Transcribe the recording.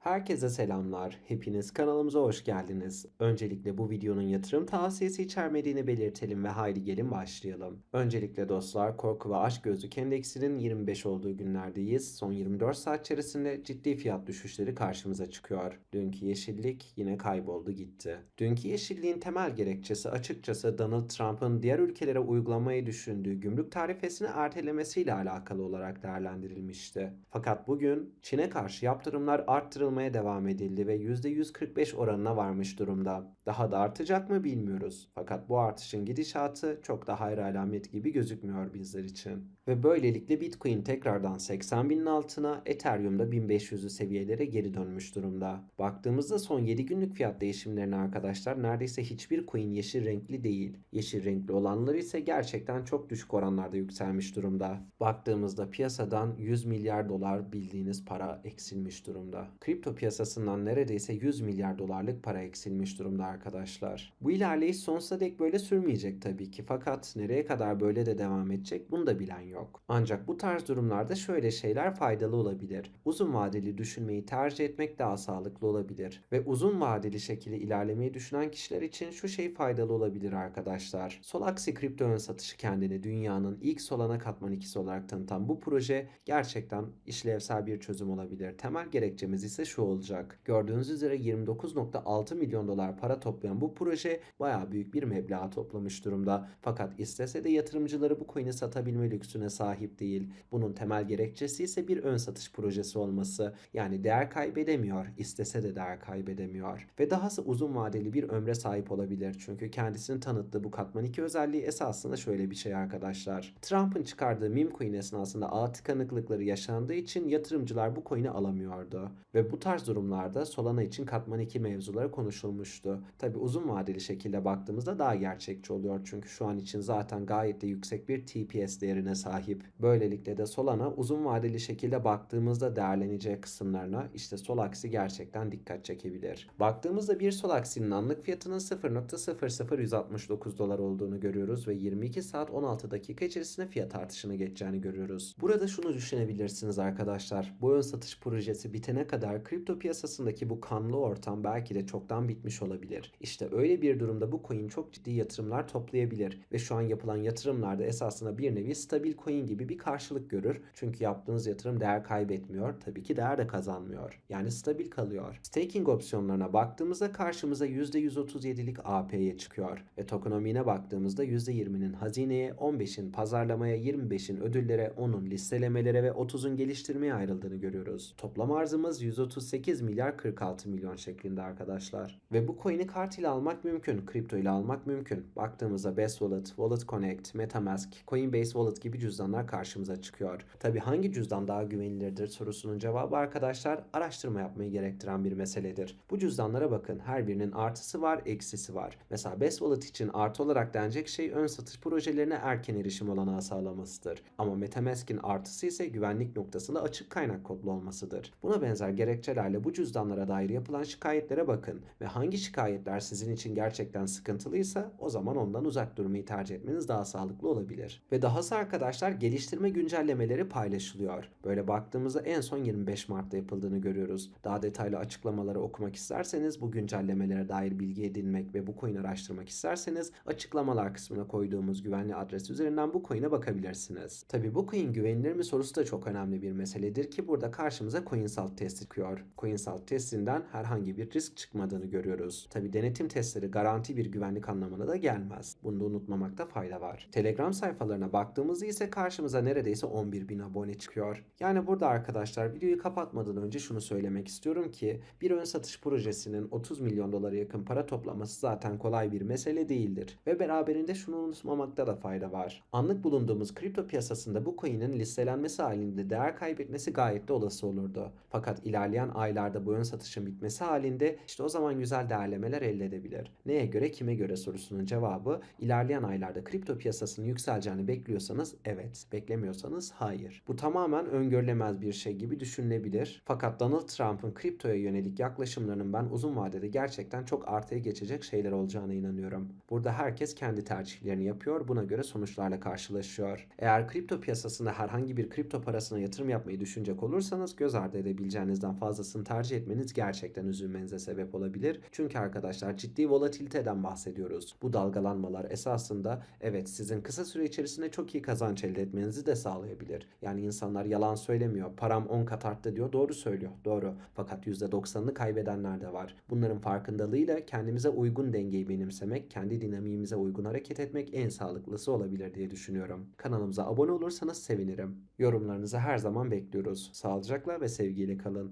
Herkese selamlar. Hepiniz kanalımıza hoş geldiniz. Öncelikle bu videonun yatırım tavsiyesi içermediğini belirtelim ve haydi gelin başlayalım. Öncelikle dostlar korku ve aşk gözlük endeksinin 25 olduğu günlerdeyiz. Son 24 saat içerisinde ciddi fiyat düşüşleri karşımıza çıkıyor. Dünkü yeşillik yine kayboldu gitti. Dünkü yeşilliğin temel gerekçesi açıkçası Donald Trump'ın diğer ülkelere uygulamayı düşündüğü gümrük tarifesini ertelemesiyle alakalı olarak değerlendirilmişti. Fakat bugün Çin'e karşı yaptırımlar arttırılmaya devam edildi ve %145 oranına varmış durumda. Daha da artacak mı bilmiyoruz. Fakat bu artışın gidişatı çok da hayır alamet gibi gözükmüyor bizler için. Ve böylelikle Bitcoin tekrardan 80 binin altına, Ethereum'da 1500'lü seviyelere geri dönmüş durumda. Baktığımızda son 7 günlük fiyat değişimlerine arkadaşlar neredeyse hiçbir coin yeşil renkli değil. Yeşil renkli olanları ise gerçekten çok düşük oranlarda yükselmiş durumda. Baktığımızda piyasadan 100 milyar dolar bildiğiniz para eksilmiş durumda. Kripto piyasasından neredeyse 100 milyar dolarlık para eksilmiş durumda arkadaşlar. Bu ilerleyiş sonsuza dek böyle sürmeyecek tabii ki fakat nereye kadar böyle de devam edecek bunu da bilen yok. Ancak bu tarz durumlarda şöyle şeyler faydalı olabilir. Uzun vadeli düşünmeyi tercih etmek daha sağlıklı olabilir. Ve uzun vadeli şekilde ilerlemeyi düşünen kişiler için şu şey faydalı olabilir arkadaşlar. Solaxi kripto ön satışı kendini dünyanın ilk Solana katman ikisi olarak tanıtan bu proje gerçekten işlevsel bir çözüm olabilir. Temel gerekçemiz ise şu olacak. Gördüğünüz üzere 29.6 milyon dolar para toplayan bu proje bayağı büyük bir meblağ toplamış durumda. Fakat istese de yatırımcıları bu coin'i satabilme lüksüne sahip değil. Bunun temel gerekçesi ise bir ön satış projesi olması. Yani değer kaybedemiyor, istese de değer kaybedemiyor. Ve dahası uzun vadeli bir ömre sahip olabilir. Çünkü kendisinin tanıttığı bu katman 2 özelliği esasında şöyle bir şey arkadaşlar. Trump'ın çıkardığı meme coin esnasında ağ tıkanıklıkları yaşandığı için yatırımcılar bu coin'i alamıyordu. Ve bu tarz durumlarda Solana için katman 2 mevzuları konuşulmuştu. Tabi uzun vadeli şekilde baktığımızda daha gerçekçi oluyor. Çünkü şu an için zaten gayet de yüksek bir TPS değerine sahip. Böylelikle de Solana uzun vadeli şekilde baktığımızda değerleneceği kısımlarına işte Solax'i gerçekten dikkat çekebilir. Baktığımızda bir Solax'in anlık fiyatının 0.00169 dolar olduğunu görüyoruz ve 22 saat 16 dakika içerisinde fiyat artışına geçeceğini görüyoruz. Burada şunu düşünebilirsiniz arkadaşlar. Bu ön satış projesi bitene kadar kripto piyasasındaki bu kanlı ortam belki de çoktan bitmiş olabilir. İşte öyle bir durumda bu coin çok ciddi yatırımlar toplayabilir ve şu an yapılan yatırımlarda esasında bir nevi stabil coin gibi bir karşılık görür. Çünkü yaptığınız yatırım değer kaybetmiyor. Tabii ki değer de kazanmıyor. Yani stabil kalıyor. Staking opsiyonlarına baktığımızda karşımıza %137'lik AP'ye çıkıyor ve tokenomiğine baktığımızda %20'nin hazineye, 15'in pazarlamaya, 25'in ödüllere, 10'un listelemelere ve 30'un geliştirmeye ayrıldığını görüyoruz. Toplam arzımız 138 milyar 46 milyon şeklinde arkadaşlar. Ve bu coin'i kart ile almak mümkün, kripto ile almak mümkün. Baktığımızda Best Wallet, Wallet Connect, Metamask, Coinbase Wallet gibi cüzdanlar karşımıza çıkıyor. Tabi hangi cüzdan daha güvenilirdir sorusunun cevabı arkadaşlar araştırma yapmayı gerektiren bir meseledir. Bu cüzdanlara bakın her birinin artısı var, eksisi var. Mesela Best Wallet için artı olarak denecek şey ön satış projelerine erken erişim olanağı sağlamasıdır. Ama Metamask'in artısı ise güvenlik noktasında açık kaynak kodlu olmasıdır. Buna benzer gerekçelerle bu cüzdanlara dair yapılan şikayetlere bakın ve hangi şikayetler sizin için gerçekten sıkıntılıysa o zaman ondan uzak durmayı tercih etmeniz daha sağlıklı olabilir. Ve dahası arkadaşlar geliştirme güncellemeleri paylaşılıyor. Böyle baktığımızda en son 25 Mart'ta yapıldığını görüyoruz. Daha detaylı açıklamaları okumak isterseniz bu güncellemelere dair bilgi edinmek ve bu coin araştırmak isterseniz açıklamalar kısmına koyduğumuz güvenli adres üzerinden bu coin'e bakabilirsiniz. Tabi bu coin güvenilir mi sorusu da çok önemli bir meseledir ki burada karşımıza CoinSalt testi çıkıyor. CoinSalt testinden herhangi bir risk çıkmadığını görüyoruz. Tabi denetim testleri garanti bir güvenlik anlamına da gelmez. Bunu da unutmamakta fayda var. Telegram sayfalarına baktığımızda ise karşımıza neredeyse 11 bin abone çıkıyor. Yani burada arkadaşlar videoyu kapatmadan önce şunu söylemek istiyorum ki bir ön satış projesinin 30 milyon dolara yakın para toplaması zaten kolay bir mesele değildir. Ve beraberinde şunu unutmamakta da fayda var. Anlık bulunduğumuz kripto piyasasında bu coin'in listelenmesi halinde değer kaybetmesi gayet de olası olurdu. Fakat ilerleyen aylarda bu ön satışın bitmesi halinde işte o zaman güzel değerlemeler elde edebilir. Neye göre kime göre sorusunun cevabı ilerleyen aylarda kripto piyasasının yükseleceğini bekliyorsanız evet, beklemiyorsanız hayır. Bu tamamen öngörülemez bir şey gibi düşünülebilir. Fakat Donald Trump'ın kriptoya yönelik yaklaşımlarının ben uzun vadede gerçekten çok artıya geçecek şeyler olacağına inanıyorum. Burada herkes kendi tercihlerini yapıyor, buna göre sonuçlarla karşılaşıyor. Eğer kripto piyasasında herhangi bir kripto parasına yatırım yapmayı düşünecek olursanız göz ardı edebileceğinizden fazla fazlasını tercih etmeniz gerçekten üzülmenize sebep olabilir. Çünkü arkadaşlar ciddi volatiliteden bahsediyoruz. Bu dalgalanmalar esasında evet sizin kısa süre içerisinde çok iyi kazanç elde etmenizi de sağlayabilir. Yani insanlar yalan söylemiyor. Param 10 kat arttı diyor. Doğru söylüyor. Doğru. Fakat %90'ını kaybedenler de var. Bunların farkındalığıyla kendimize uygun dengeyi benimsemek, kendi dinamiğimize uygun hareket etmek en sağlıklısı olabilir diye düşünüyorum. Kanalımıza abone olursanız sevinirim. Yorumlarınızı her zaman bekliyoruz. Sağlıcakla ve sevgiyle kalın.